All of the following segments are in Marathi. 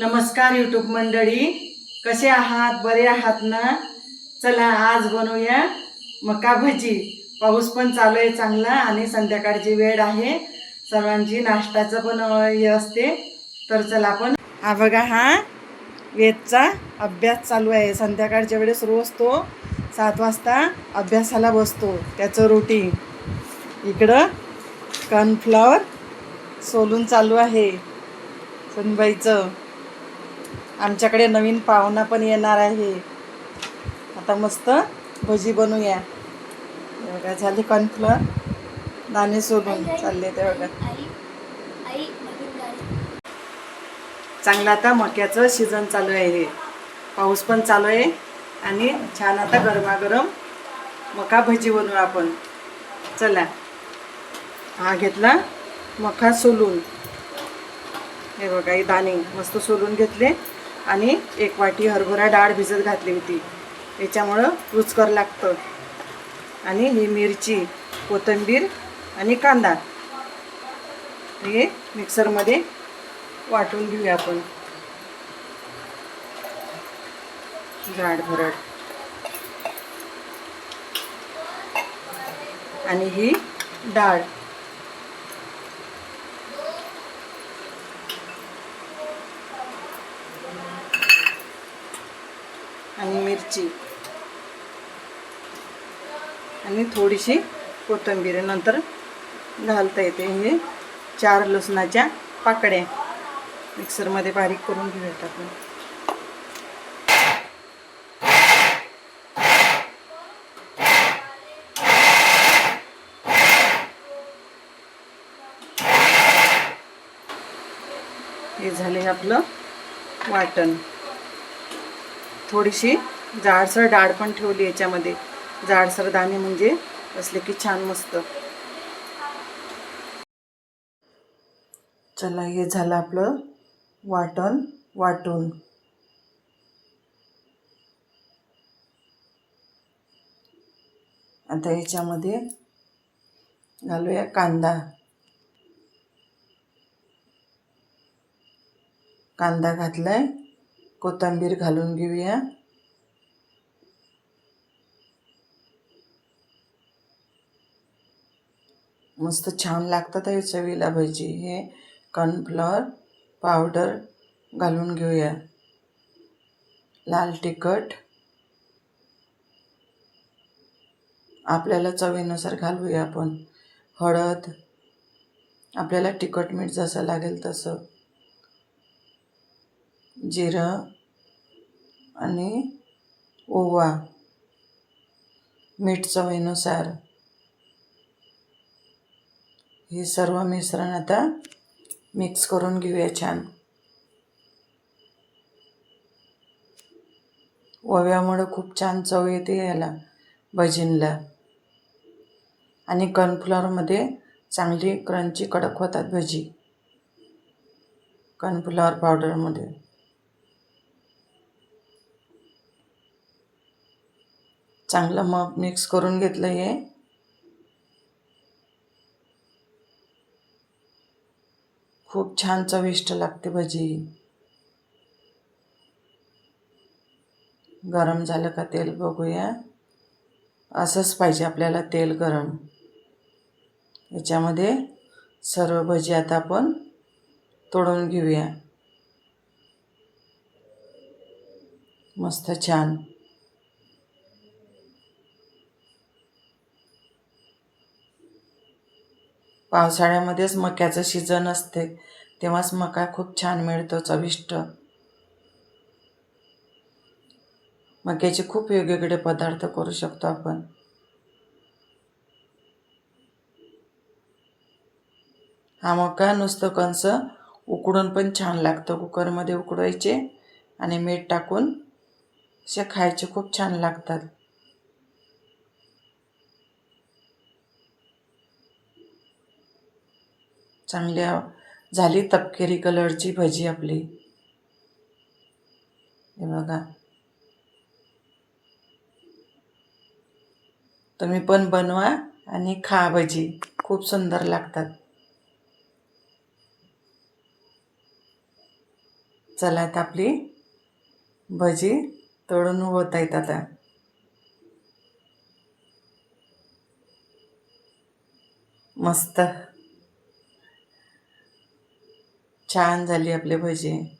नमस्कार यूट्यूब मंडळी. कसे आहात? बरे आहात ना? चला आज बनवूया मका भजी. पाऊस पण चालू आहे चांगला आणि संध्याकाळची वेळ आहे. सर्वांची नाश्त्याचं पण हे असते. तर चला आपण. हा बघा हा वेदचा अभ्यास चालू आहे. संध्याकाळच्या वेळेस रोज तो सात वाजता अभ्यासाला बसतो. त्याचं रुटीन इकडं कॉर्नफ्लॉवर सोलून चालू आहे. सुनबाईचं. आमच्याकडे नवीन पाहुणा पण येणार आहे. आता मस्त भजी बनवूया. बघा झाली कॉर्नफ्लॉवर दाणे सोलून चालले ते बघा. चांगलं आता मक्याचं सीझन चालू आहे हे. पाऊस पण चालू आहे आणि छान आता गरमागरम मका भजी बनवू आपण. चला. हा घेतला मका सोलून. हे बघा हे दाणे मस्त सोलून घेतले. आणि एक वाटी हरभरा डाळ भिजत घातली होती. याच्यामुळं रुचकर लागतं. आणि ही मिरची कोथिंबीर आणि कांदा हे मिक्सरमध्ये वाटून घेऊया आपण. जाड भरड. आणि ही डाळ. आणि मिरची. आणि थोडीशी कोथिंबीर. नंतर घालता येते हे चार लसणाच्या पाकड्या मिक्सरमध्ये बारीक करून घेऊयात आपण. हे झाले आपलं वाटण. थोडीशी जाडसर डाळ पण ठेवली याच्यामध्ये. जाडसर दाणे म्हणजे असले की छान मस्त. चला हे झालं आपलं वाटण वाटून. आता याच्यामध्ये घालूया कांदा. कांदा घातलाय. कोथिंबीर घालून घेऊया. मस्त छान लागतात हे चवीला भजी. हे कॉर्नफ्लॉवर पावडर घालून घेऊया. लाल तिखट. आपल्याला चवीनुसार घालूया आपण. हळद. आपल्याला तिखट मीठ जसं लागेल तसं. जिरं आणि ओवा मीठ चवीनुसार. हे सर्व मिश्रण आता मिक्स करून घेऊया छान. ओव्यामुळं खूप छान चव येते याला भजींला आणि कॉर्नफ्लॉवरमध्ये चांगली क्रंची कडक होतात भजी. कॉर्नफ्लॉवर पावडरमध्ये. चांगलं मग मिक्स करून घेतलं हे. खूप छान चविष्ट लागते भजी. गरम झालं का तेल बघूया. असंच पाहिजे आपल्याला तेल गरम. याच्यामध्ये सर्व भजी आता आपण तोडून घेऊया. मस्त छान. पावसाळ्यामध्येच मक्याचं सीझन असते तेव्हाच मका खूप छान मिळतो चविष्ट. मक्याचे खूप वेगवेगळे पदार्थ करू शकतो आपण. हा मका नुसतं कंस उकडून पण छान लागतं. कुकरमध्ये उकडवायचे आणि मीठ टाकून असे खायचे खूप छान लागतात. चांगल्या झाली तपकिरी कलरची भजी आपली. हे बघा. तुम्ही पण बनवा आणि खा भजी. खूप सुंदर लागतात. चला आता आपली भजी तळून होत आहेत आता. मस्त. छान झाली आपली भजी.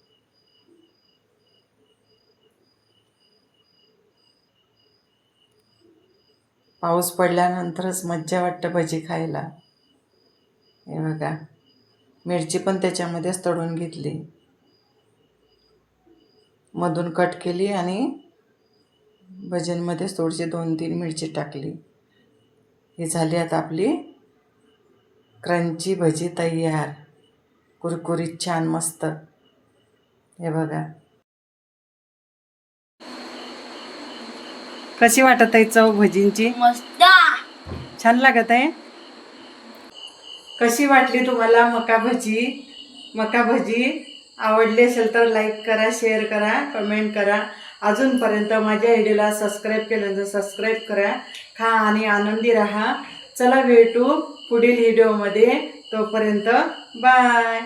पाऊस पडल्यानंतरच मज्जा वाटतं भजी खायला. हे बघा. मिरची पण त्याच्यामध्येच तळून घेतली. मधून कट केली आणि भजनमध्येच थोडीशी दोन तीन मिरची टाकली. ही झाली आता आपली क्रंची भजी तयार. कुरकुरीत छान मस्त. हे बघा. कशी वाटत आहे चव भजींची? मस्त! छान लागत आहे? कशी वाटली तुम्हाला मका भजी? मका भजी आवडली असेल तर लाईक करा शेअर करा कमेंट करा. अजूनपर्यंत माझ्या व्हिडिओला सबस्क्राईब केल्यानंतर सबस्क्राईब करा. खा आणि आनंदी राहा. चला भेटू पुढील व्हिडिओमध्ये तोपर्यंत बाय.